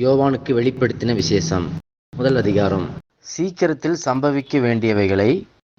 யோவானுக்கு வெளிப்படுத்தின விசேஷம். முதல் அதிகாரம். சீக்கிரத்தில் சம்பவிக்க வேண்டியவைகளை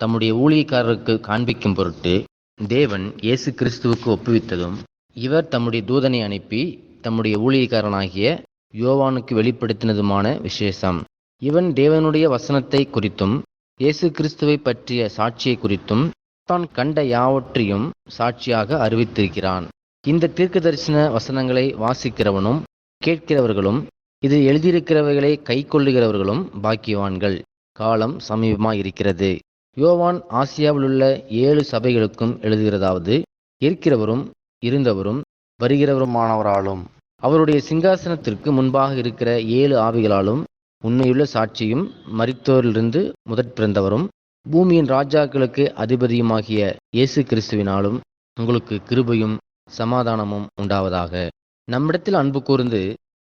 தம்முடைய ஊழியக்காரருக்கு காண்பிக்கும் பொருட்டு தேவன் இயேசு கிறிஸ்துவுக்கு ஒப்புவித்ததும் இவர் தம்முடைய தூதனை அனுப்பி தம்முடைய ஊழியக்காரனாகிய யோவானுக்கு வெளிப்படுத்தினதுமான விசேஷம். இவன் தேவனுடைய வசனத்தை குறித்தும் இயேசு கிறிஸ்துவை பற்றிய சாட்சியை குறித்தும் தான் கண்ட யாவற்றையும் சாட்சியாக அறிவித்திருக்கிறான். இந்த தீர்க்கதரிசன வசனங்களை வாசிக்கிறவனும் கேட்கிறவர்களும் இது எழுதியிருக்கிறவைகளை கைக்கொள்ளுகிறவர்களும் பாக்கியவான்கள். காலம் சமீபமாயிருக்கிறது. யோவான் ஆசியாவிலுள்ள ஏழு சபைகளுக்கும் எழுதுகிறதாவது இருக்கிறவரும் இருந்தவரும் வருகிறவருமானவராலும். அவருடைய சிங்காசனத்திற்கு முன்பாக இருக்கிற ஏழு ஆவிகளாலும் உண்மையுள்ள சாட்சியும் மறித்தோரிலிருந்து முதற் பிறந்தவரும் பூமியின் ராஜாக்களுக்கு அதிபதியுமாகிய இயேசு கிறிஸ்துவினாலும் உங்களுக்கு கிருபையும் சமாதானமும் உண்டாவதாக. நம்மிடத்தில் அன்பு கூர்ந்து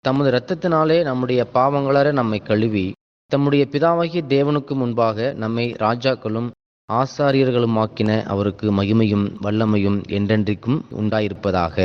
தமது இரத்தத்தினாலே நம்முடைய பாவங்களற நம்மை கழுவி தம்முடைய பிதாவாகிய தேவனுக்கு முன்பாக நம்மை ராஜாக்களும் ஆசாரியர்களுமாக்கின அவருக்கு மகிமையும் வல்லமையும் என்றென்றைக்கும் உண்டாயிருப்பதாக.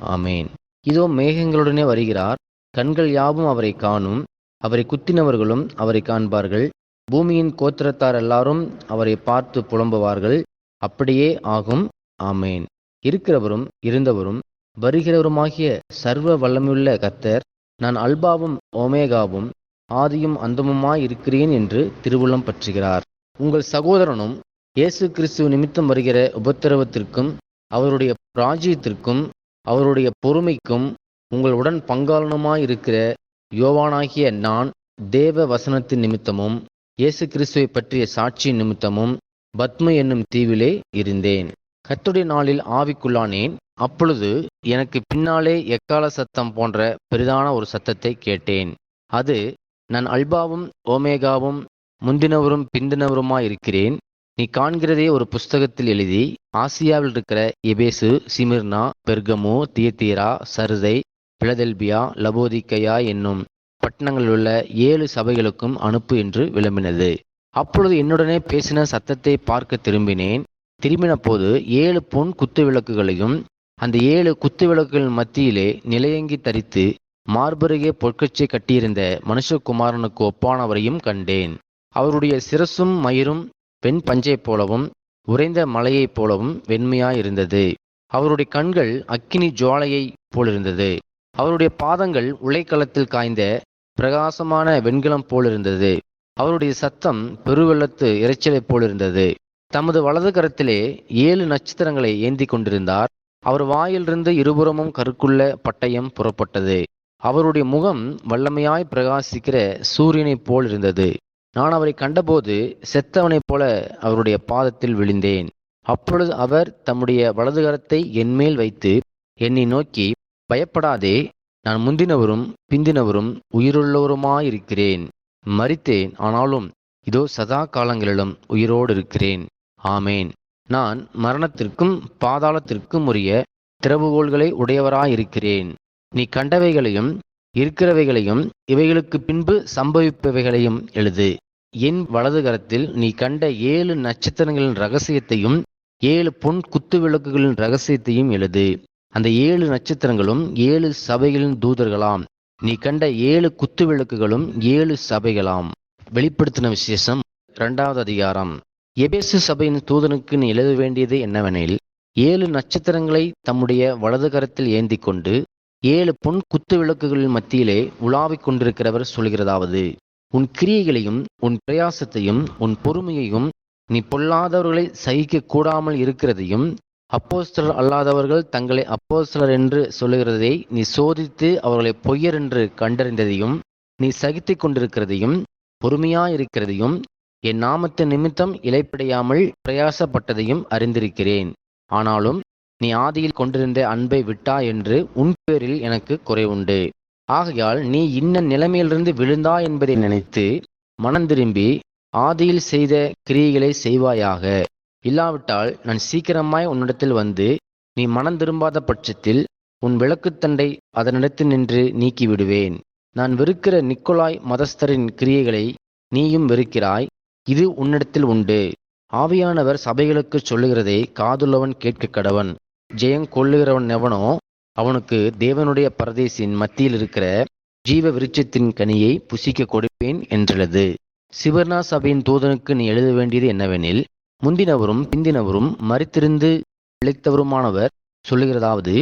ஆமேன். இதோ மேகங்களுடனே வருகிறார். கண்கள் யாவும் அவரை காணும். அவரை குத்தினவர்களும் அவரை காண்பார்கள். பூமியின் கோத்திரத்தார் எல்லாரும் அவரை பார்த்து புலம்புவார்கள். அப்படியே ஆகும். ஆமேன். இருக்கிறவரும் இருந்தவரும் வருகிறவருமாகிய சர்வ வல்லமையுள்ள கத்தர் நான் அல்பாவும் ஓமேகாவும் ஆதியும் அந்தமுமாய் இருக்கிறேன் என்று திருவுளம் பற்றுகிறார். உங்கள் சகோதரனும் இயேசு கிறிஸ்துவ நிமித்தம் வருகிற உபத்திரவத்திற்கும் அவருடைய ராஜ்யத்திற்கும் அவருடைய பொறுமைக்கும் உங்களுடன் பங்காளனுமாயிருக்கிற யோவானாகிய நான் தேவ வசனத்தின் நிமித்தமும் இயேசு கிறிஸ்துவை பற்றிய சாட்சியின் நிமித்தமும் பத்ம என்னும் தீவிலே இருந்தேன். கத்துடைய நாளில் ஆவிக்குள்ளானேன். அப்பொழுது எனக்கு பின்னாலே எக்கால சத்தம் போன்ற பெரிதான ஒரு சத்தத்தை கேட்டேன். அது நான் அல்பாவும் ஓமேகாவும் முந்தினவரும் பிந்தினவருமாய் இருக்கிறேன் நீ காண்கிறதே ஒரு புஸ்தகத்தில் எழுதி ஆசியாவில் இருக்கிற எபேசு சிமிர்னா பெர்கமு தியத்தீரா சருதை பிளதெல்பியா லபோதிக்கையா என்னும் பட்டணங்களில் உள்ள ஏழு சபைகளுக்கும் அனுப்பு என்று விளம்பினது. அப்பொழுது என்னுடனே பேசின சத்தத்தை பார்க்க திரும்பினேன். திரும்பின போது ஏழு பொன் குத்து விளக்குகளையும் அந்த ஏழு குத்து விளக்குகள் மத்தியிலே நிலையங்கி தரித்து மார்பருகே பொற்கச்சை கட்டியிருந்த மனுஷகுமாரனுக்கு ஒப்பானவரையும் கண்டேன். அவருடைய சிரசும் மயிரும் வெண் பஞ்சைப் போலவும் உறைந்த மலையைப் போலவும் வெண்மையாயிருந்தது. அவருடைய கண்கள் அக்கினி ஜுவாலையைப் போலிருந்தது. அவருடைய பாதங்கள் உலைக்களத்தில் காய்ந்த பிரகாசமான வெண்கலம் போலிருந்தது. அவருடைய சத்தம் பெருவெள்ளத்து இரைச்சலைப் போலிருந்தது. தமது வலது கரத்திலே ஏழு நட்சத்திரங்களை ஏந்தி கொண்டிருந்தார். அவர் வாயிலிருந்து இருபுறமும் கருக்குள்ள பட்டயம் புறப்பட்டது. அவருடைய முகம் வல்லமையாய் பிரகாசிக்கிற சூரியனைப் போல் இருந்தது. நான் அவரை கண்டபோது செத்தவனைப் போல அவருடைய பாதத்தில் விழுந்தேன். அப்பொழுது அவர் தம்முடைய வலது கரத்தை என்மேல் வைத்து என்னை நோக்கி பயப்படாதே நான் முந்தினவரும் பிந்தினவரும் உயிருள்ளவருமாயிருக்கிறேன். மறித்தேன் ஆனாலும் இதோ சதா காலங்களிலும் உயிரோடு இருக்கிறேன். ஆமேன். நான் மரணத்திற்கும் பாதாளத்திற்கும் உரிய திறவுகோள்களை உடையவராயிருக்கிறேன். நீ கண்டவைகளையும் இருக்கிறவைகளையும் இவைகளுக்கு பின்பு சம்பவிப்பவைகளையும் எழுது. என் வலது கரத்தில் நீ கண்ட ஏழு நட்சத்திரங்களின் ரகசியத்தையும் ஏழு பொன் குத்து விளக்குகளின் ரகசியத்தையும் எழுது. அந்த ஏழு நட்சத்திரங்களும் ஏழு சபைகளின் தூதர்களாம். நீ கண்ட ஏழு குத்து விளக்குகளும் ஏழு சபைகளாம். வெளிப்படுத்தின விசேஷம் இரண்டாவது அதிகாரம். எபேசு சபையின் தூதனுக்கு நீ எழுத வேண்டியது என்னவெனில் ஏழு நட்சத்திரங்களை தம்முடைய வலது கரத்தில் ஏந்தி கொண்டு ஏழு பொன் குத்து விளக்குகளின் மத்தியிலே உலாவிக் கொண்டிருக்கிறவர் சொல்கிறதாவது உன் கிரியைகளையும் உன் பிரயாசத்தையும் உன் பொறுமையையும் நீ பொல்லாதவர்களை சகிக்க கூடாமல் இருக்கிறதையும் அப்போஸ்தலர் அல்லாதவர்கள் தங்களை அப்போஸ்தலர் என்று சொல்லுகிறதை நீ சோதித்து அவர்களை பொய்யர் என்று கண்டறிந்ததையும் நீ சகித்து கொண்டிருக்கிறதையும் பொறுமையாயிருக்கிறதையும் என் நாமத்து நிமித்தம் இலைப்படையாமல் பிரயாசப்பட்டதையும் அறிந்திருக்கிறேன். ஆனாலும் நீ ஆதியில் கொண்டிருந்த அன்பை விட்டா என்று உன் பேரில் எனக்கு குறைவுண்டு ஆகையால் நீ இன்ன நிலைமையிலிருந்து விழுந்தா என்பதை நினைத்து மனம் திரும்பி ஆதியில் செய்த கிரியைகளை செய்வாயாக. இல்லாவிட்டால் நான் சீக்கிரமாய் உன்னிடத்தில் வந்து நீ மனம் திரும்பாத பட்சத்தில் உன் விளக்குத்தண்டை அதனிடத்து நின்று நீக்கிவிடுவேன். நான் வெறுக்கிற நிக்கோலாய் மதஸ்தரின் கிரியைகளை நீயும் வெறுக்கிறாய். இது உன்னிடத்தில் உண்டு. ஆவியானவர் சபைகளுக்குச் சொல்லுகிறதை காதுள்ளவன் கேட்க கடவன். ஜெயம் கொள்ளுகிறவன் எவனோ அவனுக்கு தேவனுடைய பரதேசின் மத்தியில் இருக்கிற ஜீவ விருட்சத்தின் கனியை புசிக்க கொடுப்பேன் என்றுள்ளது சிவர்ணா சபையின் தூதனுக்கு நீ எழுத வேண்டியது என்னவெனில் முந்தினவரும் பிந்தினவரும் மறித்திருந்து பிழைத்தவருமானவர் சொல்லுகிறதாவது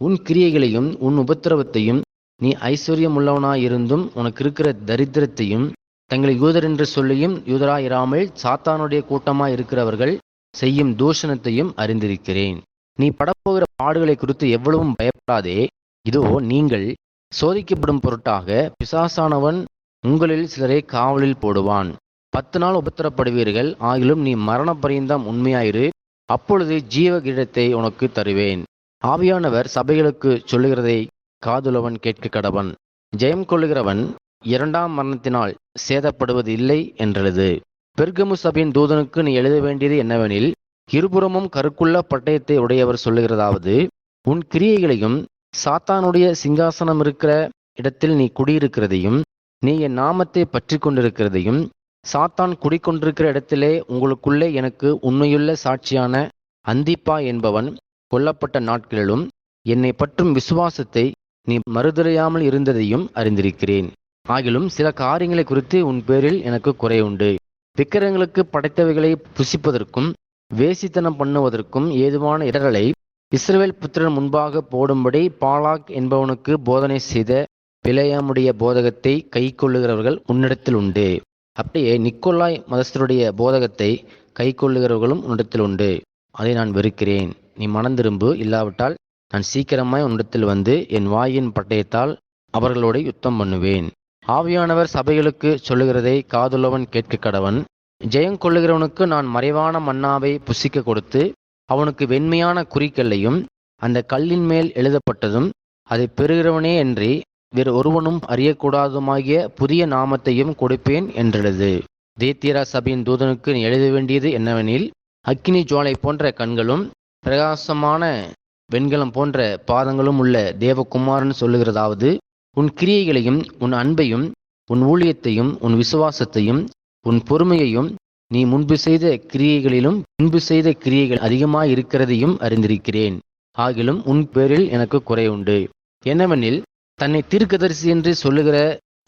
உன் கிரியைகளையும் உன் உபத்திரவத்தையும் நீ ஐஸ்வர்யமுள்ளவனாயிருந்தும் உனக்கு இருக்கிற தரித்திரத்தையும் தங்களை யூதர் என்று சொல்லியும் யூதராயிராமல் சாத்தானுடைய கூட்டமாய் இருக்கிறவர்கள் செய்யும் தூஷணத்தையும் அறிந்திருக்கிறேன். நீ படப்போகிற பாடுகளை குறித்து எவ்வளவும் பயப்படாதே. இதோ நீங்கள் சோதிக்கப்படும் பொருட்டாக பிசாசானவன் உங்களில் சிலரை காவலில் போடுவான். பத்து நாள் உபத்திரப்படுவீர்கள். ஆகிலும் நீ மரண பரியந்தம் உண்மையாயிரு. அப்பொழுது ஜீவ கிரீடத்தை உனக்கு தருவேன். ஆவியானவர் சபைகளுக்கு சொல்லுகிறதை காதுலவன் கேட்க கடவன். ஜெயம் கொள்ளுகிறவன் இரண்டாம் மரணத்தினால் சேதப்படுவது இல்லை என்றது. பெர்கமு சபையின் தூதனுக்கு நீ எழுத வேண்டியது என்னவெனில் இருபுறமும் கருக்குள்ள பட்டயத்தை உடையவர் சொல்லுகிறதாவது உன் கிரியைகளையும் சாத்தானுடைய சிங்காசனம் இருக்கிற இடத்தில் நீ குடியிருக்கிறதையும் நீ என் நாமத்தை பற்றி கொண்டிருக்கிறதையும் சாத்தான் குடிக்கொண்டிருக்கிற இடத்திலே உங்களுக்குள்ளே எனக்கு உண்மையுள்ள சாட்சியான அந்திப்பா என்பவன் கொல்லப்பட்ட நாட்களிலும் என்னை பற்றும் விசுவாசத்தை நீ மறுதலையாமல் இருந்ததையும் அறிந்திருக்கிறேன். ஆகிலும் சில காரியங்களை குறித்து உன் பேரில் எனக்கு குறை உண்டு. விக்கிரங்களுக்கு படைத்தவைகளை புசிப்பதற்கும் வேசித்தனம் பண்ணுவதற்கும் ஏதுவான இடர்களை இஸ்ரேல் புத்திரன் முன்பாக போடும்படி பாலாக் என்பவனுக்கு போதனை செய்த பிழையாமுடைய போதகத்தை கை கொள்ளுகிறவர்கள் உன்னிடத்தில் உண்டு. அப்படியே நிக்கோலாய் மதஸ்தருடைய போதகத்தை கை கொள்ளுகிறவர்களும் உன்னிடத்தில் உண்டு. அதை நான் வெறுக்கிறேன். நீ மனந்திரும்பு இல்லாவிட்டால் நான் சீக்கிரமாய் உன்னிடத்தில் வந்து என் வாயின் பட்டயத்தால் அவர்களோட யுத்தம் பண்ணுவேன். ஆவியானவர் சபைகளுக்கு சொல்லுகிறதை காதுள்ளவன் கேட்க கடவன். ஜெயம் கொள்ளுகிறவனுக்கு நான் மறைவான மன்னாவை புசிக்க கொடுத்து அவனுக்கு வெண்மையான குறிக்கல்லையும் அந்த கல்லின் மேல் எழுதப்பட்டதும் அதை பெறுகிறவனே அன்றி வேறு ஒருவனும் அறியக்கூடாதுமாகிய புதிய நாமத்தையும் கொடுப்பேன் என்றது தேத்தியரா சபையின் தூதனுக்கு நீ எழுத வேண்டியது என்னவெனில் அக்கினி ஜுவாலை போன்ற கண்களும் பிரகாசமான வெண்கலம் போன்ற பாதங்களும் உள்ள தேவகுமாரன் சொல்லுகிறதாவது உன் கிரியைகளையும் உன் அன்பையும் உன் ஊழியத்தையும் உன் விசுவாசத்தையும் உன் பொறுமையையும் நீ முன்பு செய்த கிரியைகளிலும் பின்பு செய்த கிரியைகள் அதிகமாக இருக்கிறதையும் அறிந்திருக்கிறேன். ஆகிலும் உன் பேரில் எனக்கு குறை உண்டு. என்னவெனில் தன்னை தீர்க்கதரிசி என்று சொல்லுகிற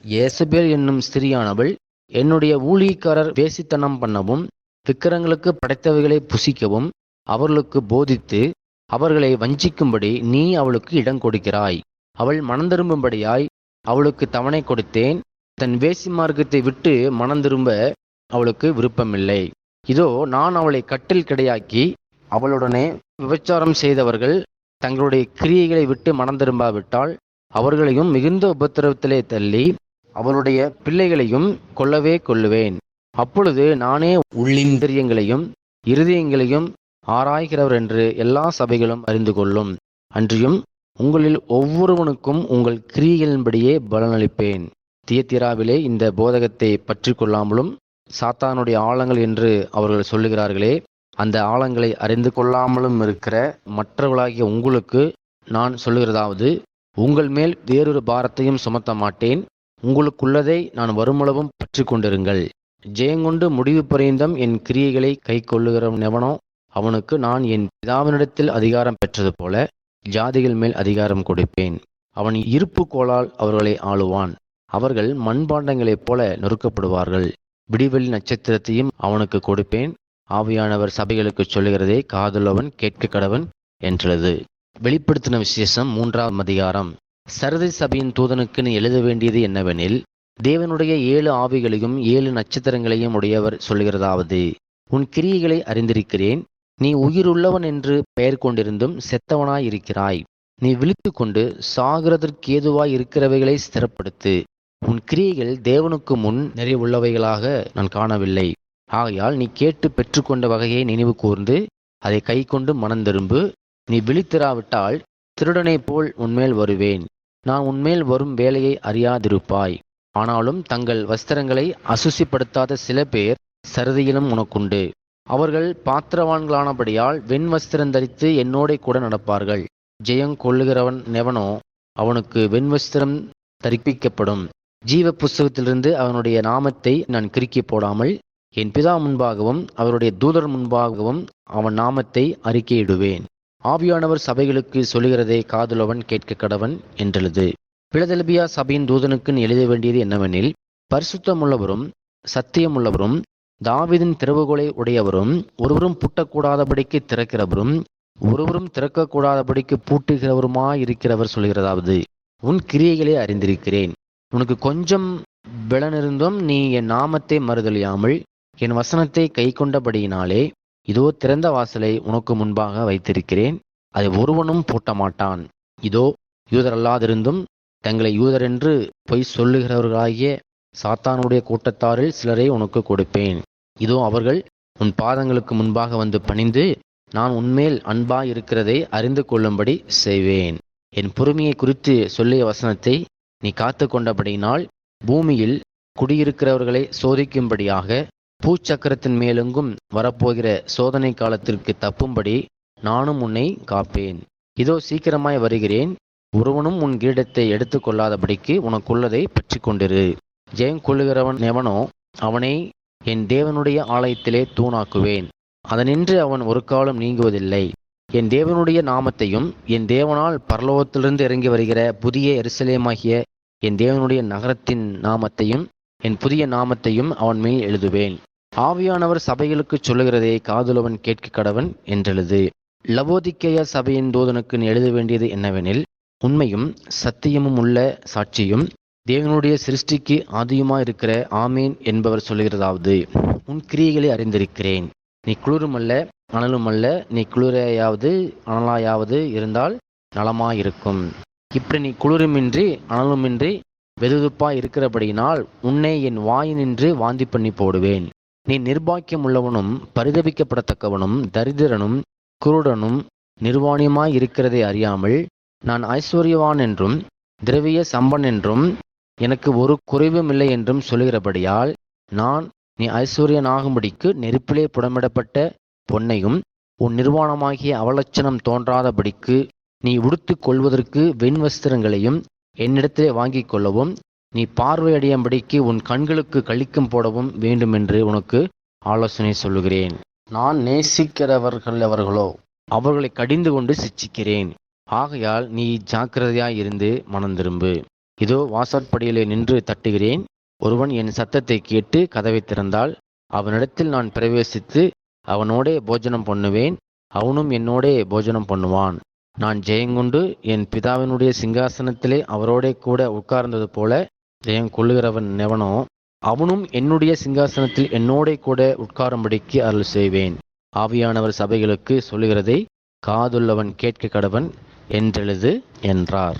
ஏசபேல் என்னும் ஸ்திரியானவள் என்னுடைய ஊழியக்காரர் வேசித்தனம் பண்ணவும் விக்கிரங்களுக்கு படைத்தவைகளை புசிக்கவும் அவர்களுக்கு போதித்து அவர்களை வஞ்சிக்கும்படி நீ அவளுக்கு இடம் கொடுக்கிறாய். அவள் மனந்திரும்பும்படியாய் அவளுக்கு தவணை கொடுத்தேன். தன் வேசி மார்க்கத்தை விட்டு மனந்திரும்ப அவளுக்கு விருப்பமில்லை. இதோ நான் அவளை கட்டில் கிடையாக்கி அவளுடனே விபச்சாரம் செய்தவர்கள் தங்களுடைய கிரியைகளை விட்டு மனந்திரும்பாவிட்டால் அவர்களையும் மிகுந்த உபத்திரவத்திலே தள்ளி அவளுடைய பிள்ளைகளையும் கொல்லவே கொல்லுவேன் அப்பொழுது நானே உள்ளிந்திரியங்களையும் இருதயங்களையும் ஆராய்கிறவர் என்று எல்லா சபைகளும் அறிந்து கொள்ளும். அன்றியும் உங்களில் ஒவ்வொருவனுக்கும் உங்கள் கிரியைகளின்படியே பலனளிப்பேன். தியத்திராவிலே இந்த போதகத்தை பற்றி கொள்ளாமலும் சாத்தானுடைய ஆழங்கள் என்று அவர்கள் சொல்லுகிறார்களே அந்த ஆழங்களை அறிந்து கொள்ளாமலும் இருக்கிற மற்றவர்களாகிய உங்களுக்கு நான் சொல்லுகிறதாவது உங்கள் மேல் வேறொரு பாரத்தையும் சுமத்த மாட்டேன். உங்களுக்குள்ளதை நான் வருமளவும் பற்றி கொண்டிருங்கள். ஜெயங்கொண்டு முடிவு பரியந்தம் என் கிரியைகளை கை கொள்ளுகிறவனெவனோ அவனுக்கு நான் என் பிதாவினிடத்தில் அதிகாரம் பெற்றது போல ஜாதிகள் மேல் அதிகாரம் கொடுப்பேன். அவன் இருப்பு கோளால் அவர்களை ஆளுவான். அவர்கள் மண்பாண்டங்களைப் போல நொறுக்கப்படுவார்கள். விடிவெளி நட்சத்திரத்தையும் அவனுக்கு கொடுப்பேன். ஆவியானவர் சபைகளுக்கு சொல்லுகிறதே காதலவன் கேட்க கடவன் என்றது. வெளிப்படுத்தின விசேஷம் மூன்றாம் அதிகாரம். சரதை சபையின் தூதனுக்கு நீ எழுத வேண்டியது என்னவெனில் தேவனுடைய ஏழு ஆவிகளையும் ஏழு நட்சத்திரங்களையும் உடையவர் சொல்லுகிறதாவது உன் கிரியைகளை அறிந்திருக்கிறேன். நீ உயிருள்ளவன் என்று பெயர் கொண்டிருந்தும் செத்தவனாயிருக்கிறாய். நீ விழித்து கொண்டு சாகிறதற்கேதுவாய் இருக்கிறவைகளை ஸ்திரப்படுத்து. உன் கிரியைகள் தேவனுக்கு முன் நிறைவுள்ளவைகளாக நான் காணவில்லை. ஆகையால் நீ கேட்டு பெற்றுக்கொண்ட வகையை நினைவு கூர்ந்து அதை கை கொண்டு மனந்திரும்பு நீ விழித்திராவிட்டால் திருடனைப் போல் உன்மேல் வருவேன். நான் உன்மேல் வரும் வேலையை அறியாதிருப்பாய். ஆனாலும் தங்கள் வஸ்திரங்களை அசுசிப்படுத்தாத சில பேர் சருதியிலும் உனக்குண்டு. அவர்கள் பாத்திரவான்களானபடியால் வெண்வஸ்திரம் தரித்து என்னோட கூட நடப்பார்கள். ஜெயம் கொள்ளுகிறவன் நெவனோ அவனுக்கு வெண்வஸ்திரம் தரிப்பிக்கப்படும். ஜீவ புஸ்தகத்திலிருந்து அவனுடைய நாமத்தை நான் கிறுக்கி போடாமல் என் பிதா முன்பாகவும் அவருடைய தூதர் முன்பாகவும் அவன் நாமத்தை அறிக்கையிடுவேன். ஆவியானவர் சபைகளுக்கு சொல்லுகிறதை காதலவன் கேட்க கடவன் என்றெழுது. பிளதெலபியா சபையின் தூதனுக்கு எழுத வேண்டியது என்னவெனில் பரிசுத்தமுள்ளவரும் சத்தியமுள்ளவரும் தாவிதின் திறவுகோலை உடையவரும் ஒருவரும் பூட்டக்கூடாதபடிக்கு திறக்கிறவரும் ஒருவரும் திறக்கக்கூடாதபடிக்கு பூட்டுகிறவருமாயிருக்கிறவர் சொல்கிறதாவது உன் கிரியைகளை அறிந்திருக்கிறேன். உனக்கு கொஞ்சம் பலனிருந்தும் நீ என் நாமத்தை மறுதலியாமல் என் வசனத்தை கைக்கொண்டபடியினாலே இதோ திறந்த வாசலை உனக்கு முன்பாக வைத்திருக்கிறேன். அதை ஒருவனும் பூட்ட மாட்டான் இதோ யூதரல்லாதிருந்தும் தங்களை யூதர் என்று பொய் சொல்லுகிறவர்களாகிய சாத்தானுடைய கூட்டத்தாரில் சிலரை உனக்கு கொடுப்பேன். இதோ அவர்கள் உன் பாதங்களுக்கு முன்பாக வந்து பணிந்து நான் உன்மேல் அன்பா இருக்கிறதை அறிந்து கொள்ளும்படி செய்வேன். என் பொறுமையை குறித்து சொல்லிய வசனத்தை நீ காத்து கொண்டபடியினால் பூமியில் குடியிருக்கிறவர்களை சோதிக்கும்படியாக பூச்சக்கரத்தின் மேலெங்கும் வரப்போகிற சோதனை காலத்திற்கு தப்பும்படி நானும் உன்னை காப்பேன். இதோ சீக்கிரமாய் வருகிறேன். ஒருவனும் உன் கிரீடத்தை எடுத்துக்கொள்ளாதபடிக்கு உனக்குள்ளதை பற்றி கொண்டிரு ஜெயம் கொள்ளுகிறவன் எவனோ அவனை என் தேவனுடைய ஆலயத்திலே தூணாக்குவேன். அதனின்று அவன் ஒரு காலம் நீங்குவதில்லை. என் தேவனுடைய நாமத்தையும் என் தேவனால் பரலோகத்திலிருந்து இறங்கி வருகிற புதிய எருசலேமாகிய என் தேவனுடைய நகரத்தின் நாமத்தையும் என் புதிய நாமத்தையும் அவன் மேல் எழுதுவேன். ஆவியானவர் சபைகளுக்குச் சொல்லுகிறதை காதுலவன் கேட்க கடவன் என்றெழுது. லவோதிக்கேய சபையின் தூதனுக்கு எழுத வேண்டியது என்னவெனில் உண்மையும் சத்தியமும் உள்ள சாட்சியும் தேவனுடைய சிருஷ்டிக்கு ஆதியுமாயிருக்கிற ஆமீன் என்பவர் சொல்லுகிறதாவது உன் கிரியைகளை அறிந்திருக்கிறேன். நீ குளிருமல்ல அனலுமல்ல நீ குளிரையாவது அனலாயாவது இருந்தால் நலமாயிருக்கும். இப்படி நீ குளிருமின்றி அனலுமின்றி வெதுதுப்பாய் இருக்கிறபடியினால் உன்னை என் வாயினின்று வாந்தி பண்ணி போடுவேன். நீ நிர்பாக்கியம் உள்ளவனும் பரிதவிக்கப்படத்தக்கவனும் தரித்திரனும் குருடனும் நிர்வாணியமாய் இருக்கிறதை அறியாமல் நான் ஐஸ்வர்யவான் என்றும் திரவிய சம்பன் என்றும் எனக்கு ஒரு குறைவும் இல்லை என்றும் சொல்கிறபடியால் நான் நீ ஐஸ்வர்யனாகும்படிக்கு நெருப்பிலே புடமிடப்பட்ட பொன்னையும் உன் நிர்வாணமாகிய அவலட்சணம் தோன்றாதபடிக்கு நீ உடுத்து கொள்வதற்கு வெண் வஸ்திரங்களையும் என்னிடத்திலே வாங்கிக் கொள்ளவும் நீ பார்வையடையும்படிக்கு உன் கண்களுக்கு கழிக்கும் போடவும் வேண்டுமென்று உனக்கு ஆலோசனை சொல்லுகிறேன். நான் நேசிக்கிறவர்கள் அவர்களோ அவர்களை கடிந்து கொண்டு சிச்சிக்கிறேன். ஆகையால் நீ ஜாக்கிரதையாயிருந்து மனம் திரும்பு. இதோ வாசற்படியிலே நின்று தட்டுகிறேன். ஒருவன் என் சத்தத்தை கேட்டு கதவை திறந்தால் அவனிடத்தில் நான் பிரவேசித்து அவனோடே போஜனம் பண்ணுவேன். அவனும் என்னோடே போஜனம் பண்ணுவான். நான் ஜெயங்கொண்டு என் பிதாவினுடைய சிங்காசனத்திலே அவரோடே கூட உட்கார்ந்தது போல ஜெயம் கொள்ளுகிறவன் எவனோ அவனும் என்னுடைய சிங்காசனத்தில் என்னோடே கூட உட்காரும்படிக்கு அருள் செய்வேன். ஆவியானவர் சபைகளுக்கு சொல்லுகிறதை காதுள்ளவன் கேட்க கடவன் என்றெழுது என்றார்.